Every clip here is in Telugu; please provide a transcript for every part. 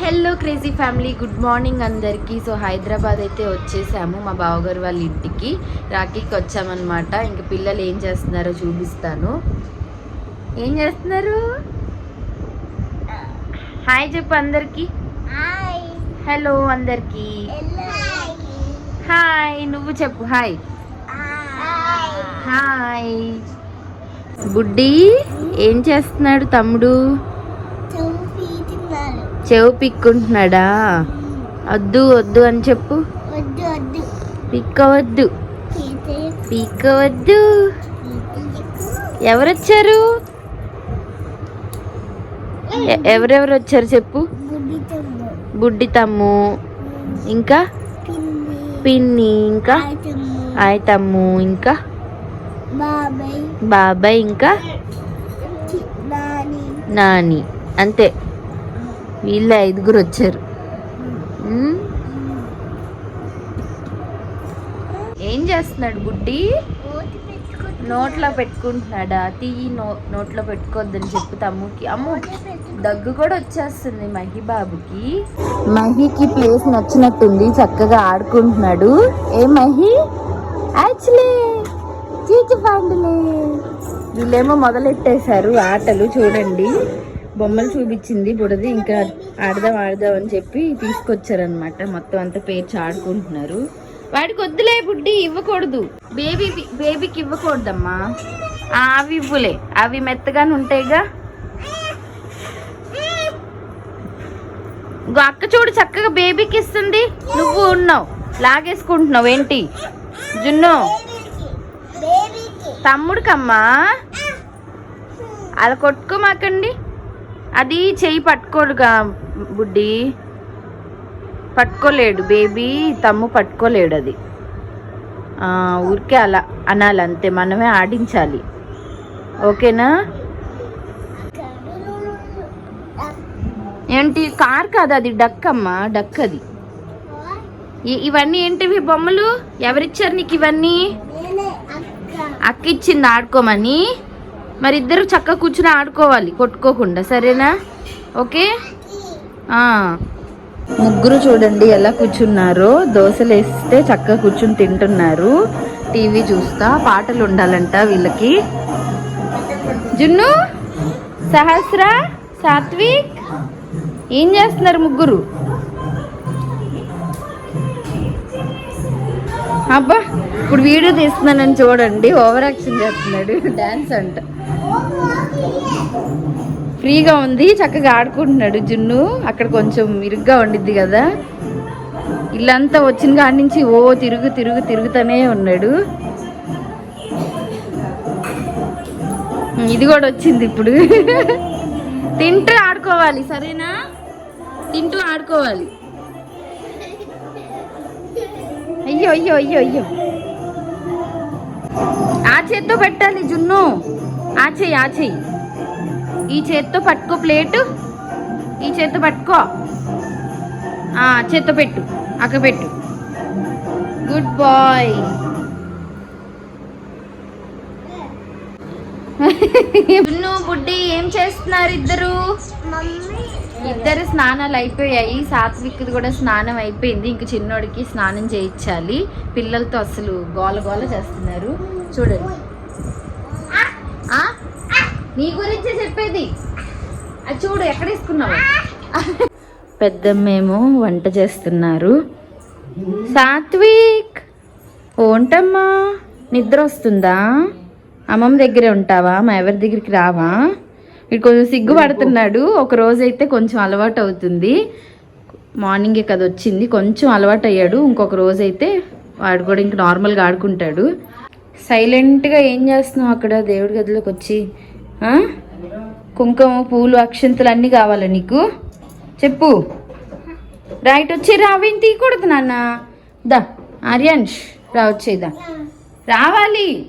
Hello crazy family good morning అందరికీ. సో హైదరాబాద్ అయితే వచ్చేసాము. మా బావగారు వాళ్ళ ఇంటికి. రాఖీకి వచ్చామన్నమాట. ఇంక పిల్లలు ఏం చేస్తున్నారో చూపిస్తాను. ఏం చేస్తున్నారు? హాయ్ చెప్పు అందరికి. హలో అందరికి. హాయ్ నువ్వు చెప్పు. హాయ్ హాయ్ బుడ్డి ఏం చేస్తున్నాడు తమ్ముడు? చెవు పిక్కుంటున్నాడా? వద్దు వద్దు అని చెప్పు. వద్దు వద్దు. పిక్కవద్దు. పీతే. ఎవరొచ్చారు? ఎవరెవరు వచ్చారు చెప్పు? బుడ్డి తమ్ము. ఇంకా? పిన్ని. ఇంకా? ఆయ్ తమ్ము ఇంకా? బాబాయ్. ఇంకా? నాని. అంతే. వీళ్ళ ఐదుగురు వచ్చారు. ఏం చేస్తున్నాడు పెట్టుకుంటున్నారు. నోట్లో పెట్టుకుంటున్నాడా? తీయి నో నోట్లో పెట్టుకోవద్దని చెప్పు తమ్ముకి అమ్ము. దగ్గు కూడా వచ్చేస్తుంది మహి బాబుకి. మహికి ప్లేస్ నచ్చినట్టుంది చక్కగా ఆడుకుంటున్నాడు. ఏ మహి? యాక్చువల్లీ చీచి పాండులే. వీళ్ళేమో మొదలెట్టేశారు ఆటలు చూడండి. బొమ్మలు చూపించింది బుడది. ఇంకా ఆడదాం ఆడదాం అని చెప్పి తీసుకొచ్చారనమాట మొత్తం అంతా పేర్చి ఆడుకుంటున్నారు. వాడికి వద్దులే బుడ్డి ఇవ్వకూడదు. బేబీ బేబీకి ఇవ్వకూడదమ్మా. అవి ఇవ్వులే. అవి మెత్తగానే ఉంటాయిగా. ఇంకో అక్క చూడు చక్కగా బేబీకి ఇస్తుంది. నువ్వు ఉన్నావు. లాగేసుకుంటున్నావు ఏంటి? జున్ను. తమ్ముడికమ్మా. అలా కొట్టుకోమాకండి. అది చెయ్యి పట్టుకోడుగా బుడ్డి. పట్టుకోలేడు బేబీ తమ్ము పట్టుకోలేడు అది. ఊరికే అలా అనాలి అంతే మనమే ఆడించాలి. ఓకేనా? ఏంటి కార్ కాదు అది? డక్ అమ్మా డక్ అది. ఇవన్నీ ఏంటివి బొమ్మలు? ఎవరిచ్చారు నీకు ఇవన్నీ? నేనే అక్క. అక్క ఇచ్చింది ఆడుకోమని? మరి ఇద్దరు చక్కగా కూర్చుని ఆడుకోవాలి కొట్టుకోకుండా. సరేనా? ఓకే? ముగ్గురు చూడండి ఎలా కూర్చున్నారో. దోశలు వేస్తే చక్కగా కూర్చుని తింటున్నారు. టీవీ చూస్తా పాటలు ఉండాలంట వీళ్ళకి. జున్ను? సహస్ర? సాత్విక్? ఏం చేస్తున్నారు ముగ్గురు? అబ్బా ఇప్పుడు వీడియో తీస్తున్నానని చూడండి. ఓవర్ యాక్షన్ చేస్తున్నాడు. డాన్స్ అంట. ఫ్రీగా ఉంది చక్కగా ఆడుకుంటున్నాడు జున్ను. అక్కడ కొంచెం ఇరుగ్గా ఉండిద్ది కదా. ఇల్లంతా వచ్చిన కాడి నుంచి ఓ తిరుగు తిరుగు తిరుగుతూనే ఉన్నాడు. ఇది కూడా వచ్చింది ఇప్పుడు. తింటూ ఆడుకోవాలి సరేనా? తింటూ ఆడుకోవాలి. అయ్యో అయ్యో అయ్యో అయ్యో. ఆ చేత్తో పెట్టాలి జున్ను. ఆ చెయ్యి ఆ చెయ్యి ఈ చేత్తో పట్టుకో ప్లేటు. ఈ చేత్తో పట్టుకో. ఆ చేత్తో పెట్టు. అక్క పెట్టు. Good boy. జున్ను బుడ్డి ఏం చేస్తున్నారు ఇద్దరు? ఇద్దరు స్నానాలు అయిపోయాయి. సాత్విక్ కూడా స్నానం అయిపోయింది. ఇంక చిన్నోడికి స్నానం చేయించాలి. పిల్లలతో అసలు గోల గోల చేస్తున్నారు. చూడండి? నీ గురించే చెప్పేది. అది చూడు ఎక్కడ ఇసుకున్నావు పెద్దమ్మేమో వంట చేస్తున్నారు. సాత్విక్! ఓంటమ్మా నిద్ర వస్తుందా? అమ్మమ్మ దగ్గరే ఉంటావా? మా ఎవరి దగ్గరికి రావా? ఇక్కడ కొంచెం సిగ్గుపడుతున్నాడు ఒక రోజు అయితే కొంచెం అలవాటు అవుతుంది. మార్నింగే కదా వచ్చింది. కొంచెం అలవాటు అయ్యాడు. ఇంకొక రోజు అయితే వాడు కూడా ఇంక నార్మల్గా ఆడుకుంటాడు. సైలెంట్గా ఏం చేస్తున్నావు అక్కడ? దేవుడి గదిలోకి వచ్చి. కుంకుమ పూలు అక్షంతలు అన్నీ కావాలా నీకు? చెప్పు. రైట్ వచ్చి రావేం తీయకూడదు నాన్న. దా ఆర్యాన్ష్ రా వచ్చేదా రావాలి.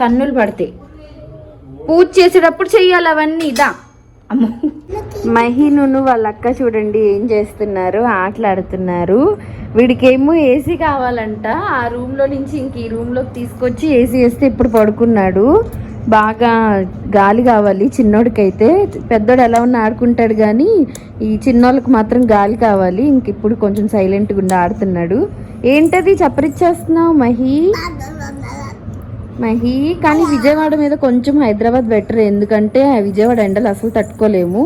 తన్నులు పడితే. పూజ చేసేటప్పుడు చెయ్యాలి అవన్నీ దా. అమ్మో. మహినును వాళ్ళ అక్క చూడండి ఏం చేస్తున్నారు ఆటలాడుతున్నారు. వీడికేమో ఏసీ కావాలంట. ఆ రూమ్లో నుంచి ఇంక ఈ రూమ్లోకి తీసుకొచ్చి ఏసీ వేస్తే ఇప్పుడు పడుకున్నాడు. బాగా గాలి కావాలి. చిన్నోడికైతే పెద్దోడు ఎలా ఉన్నా ఆడుకుంటాడు కానీ ఈ చిన్నోళ్ళకి మాత్రం గాలి కావాలి. ఇంక ఇప్పుడు కొంచెం సైలెంట్గా ఉండి ఆడుతున్నాడు. ఏంటది చప్పరిచ్చేస్తున్నావు మహి? మహి కానీ విజయవాడ మీద కొంచెం హైదరాబాద్ బెటర్. ఎందుకంటే విజయవాడ ఎండలు అసలు తట్టుకోలేము.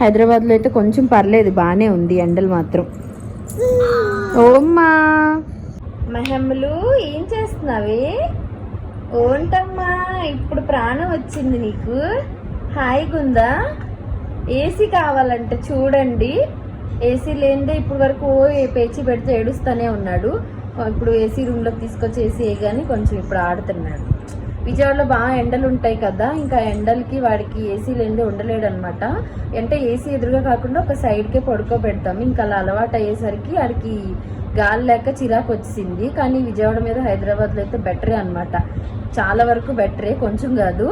హైదరాబాద్లో అయితే కొంచెం పర్లేదు బాగానే ఉంది ఎండలు మాత్రం. ఓమ్మా! మహమ్మలు ఏం చేస్తున్నావే? ఓంటమ్మా! ఇప్పుడు ప్రాణం వచ్చింది నీకు. హాయిగా ఉందా ఏసీ కావాలంట చూడండి. ఏసీ లేనిదే ఇప్పుడు వరకు ఓ పేచి పెడితే ఏడుస్తూనే ఉన్నాడు. ఇప్పుడు ఏసీ రూమ్లోకి తీసుకొచ్చి ఏసీ కానీ కొంచెం ఇప్పుడు ఆడుతున్నాడు. విజయవాడలో బాగా ఎండలు ఉంటాయి కదా ఇంకా ఎండలకి వాడికి ఏసీ లేనిదే ఉండలేడు అనమాట అంటే ఏసీ ఎదురుగా కాకుండా ఒక సైడ్కే పడుకోబెడతాం. ఇంకా అలా అలవాటు అయ్యేసరికి వాడికి గాలి లేక చిరాకు వచ్చింది కానీ విజయవాడ మీద హైదరాబాద్లో అయితే బెటరే అనమాట చాలా వరకు బెటరే కొంచెం కాదు.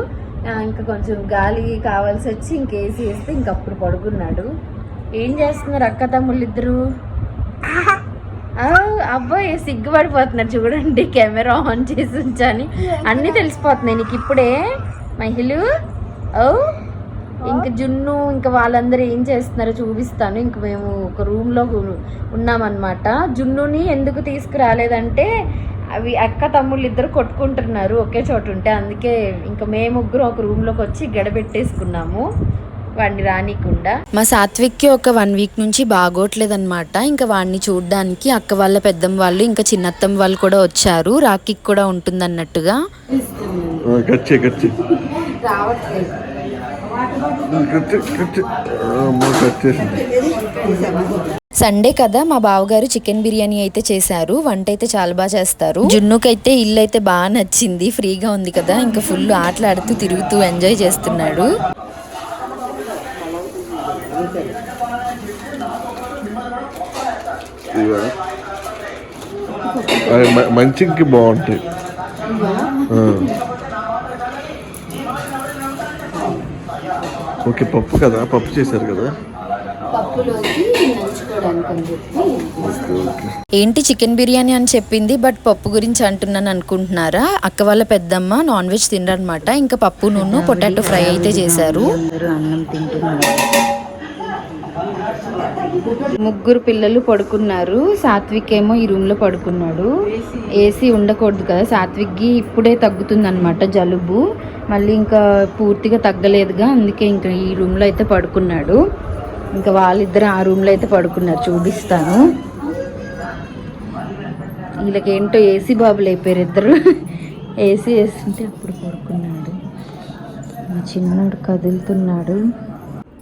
ఇంకా కొంచెం గాలి కావాల్సి వచ్చి ఇంకేసి ఏసీ వేస్తే ఇంకప్పుడు పడుకున్నాడు. ఏం చేస్తున్నారు అక్క తమ్ముళ్ళు ఇద్దరు? అబ్బాయి సిగ్గుపడిపోతున్నారు చూడండి కెమెరా ఆన్ చేసి ఉంచాని. అన్నీ తెలిసిపోతున్నాయి నీకు ఇప్పుడే. మహిళలు ఓ ఇంక జున్ను ఇంకా వాళ్ళందరూ ఏం చేస్తున్నారో చూపిస్తాను. ఇంక మేము ఒక రూమ్లో ఉన్నామన్నమాట. జున్నుని ఎందుకు తీసుకురాలేదంటే అవి అక్క తమ్ముళ్ళు ఇద్దరు కొట్టుకుంటున్నారు ఒకే చోట ఉంటే. అందుకే ఇంకా మేము ముగ్గురు ఒక రూమ్లోకి వచ్చి గడబెట్టేసుకున్నాము. వాడిని రానికుండా మా సాత్విక్కి ఒక వన్ వీక్ నుంచి బాగోట్లేదన్నమాట. ఇంకా వాడిని చూడడానికి అక్క వాళ్ళ పెద్దమ్మ వాళ్ళు ఇంకా చిన్నత్తమ్మ వాళ్ళు కూడా వచ్చారు. రాఖీకి కూడా ఉంటుంది అన్నట్టుగా సండే కదా మా బావగారు చికెన్ బిర్యానీ అయితే చేశారు. వంట అయితే చాలా బాగా చేస్తారు. జున్నుకైతే ఇల్లు అయితే బాగా నచ్చింది. ఫ్రీగా ఉంది కదా ఇంకా ఫుల్ ఆటలాడుతూ తిరుగుతూ ఎంజాయ్ చేస్తున్నాడు. అవి మంచికి బాగుంటాయి. ఓకే పప్పు కదా? పప్పు చేశారు కదా? ఏంటి చికెన్ బిర్యానీ అని చెప్పింది బట్ పప్పు గురించి అంటున్నాను అనుకుంటున్నారా? అక్క వాళ్ళ పెద్దమ్మ నాన్ వెజ్ తినరనమాట ఇంకా పప్పు నూనె పొటాటో ఫ్రై అయితే చేశారు. అన్నం తింటున్నారు. ముగ్గురు పిల్లలు పడుకున్నారు. సాత్విక్ ఏమో ఈ రూమ్లో పడుకున్నాడు. ఏసీ ఉండకూడదు కదా సాత్విక్కి ఇప్పుడే తగ్గుతుంది అనమాట జలుబు. మళ్ళీ ఇంకా పూర్తిగా తగ్గలేదుగా అందుకే ఇంకా ఈ రూమ్లో అయితే పడుకున్నాడు. ఇంకా వాళ్ళిద్దరు ఆ రూమ్లో అయితే పడుకున్నారు చూపిస్తాను. వీళ్ళకేంటో ఏసీ బాబులు అయిపోయారు ఇద్దరు. ఏసీ వేస్తుంటే అప్పుడు పడుకున్నాడు. మా చిన్నోడు కదులుతున్నాడు.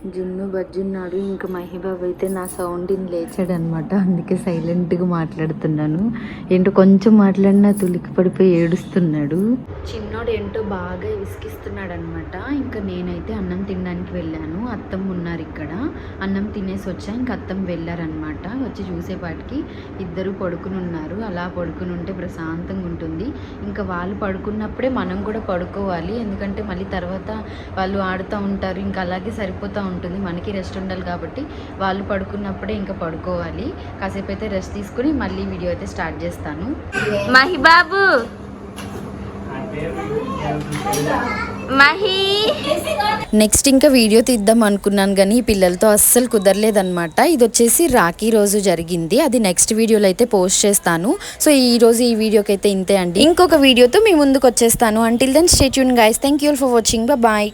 జున్ను బజ్జున్నాడు. ఇంకా మహిబాబు అయితే నా సౌండ్ని లేచాడు అనమాట అందుకే సైలెంట్గా మాట్లాడుతున్నాను. ఏంటో కొంచెం మాట్లాడినా తులికి పడిపోయి ఏడుస్తున్నాడు. చిన్నోడు ఏంటో బాగా విసిగిస్తున్నాడు అనమాట ఇంకా నేనైతే అన్నం తినడానికి వెళ్ళాను. అత్తమ్మ ఉన్నారు ఇక్కడ. అన్నం తినేసి వచ్చా ఇంకా అత్తమ్మ వెళ్ళారనమాట. వచ్చి చూసేపాటికి ఇద్దరు పడుకుని ఉన్నారు. అలా పడుకుని ఉంటే ప్రశాంతంగా ఉంటుంది. ఇంకా వాళ్ళు పడుకున్నప్పుడే మనం కూడా పడుకోవాలి. ఎందుకంటే మళ్ళీ తర్వాత వాళ్ళు ఆడుతూ ఉంటారు. ఇంకా అలాగే సరిపోతూ ఉంటుంది. మనకి రెస్ట్ ఉండాలి కాబట్టి వాళ్ళు పడుకున్నప్పుడే ఇంకా పడుకోవాలి. కాసేపు అయితే రెస్ట్ తీసుకుని మళ్ళీ వీడియో అయితే స్టార్ట్ చేస్తాను. మహిబాబు! మహి! నెక్స్ట్ ఇంకా వీడియో తీద్దాం అనుకున్నాను కానీ ఈ పిల్లలతో అస్సలు కుదరలేదనమాట ఇది వచ్చేసి రాఖీ రోజు జరిగింది. అది నెక్స్ట్ వీడియోలో అయితే పోస్ట్ చేస్తాను. సో ఈ రోజు ఈ వీడియోకి అయితే ఇంతే అండి. ఇంకొక వీడియోతో మీ ముందుకు వచ్చేస్తాను. Until then stay tune guys thank you for watching bye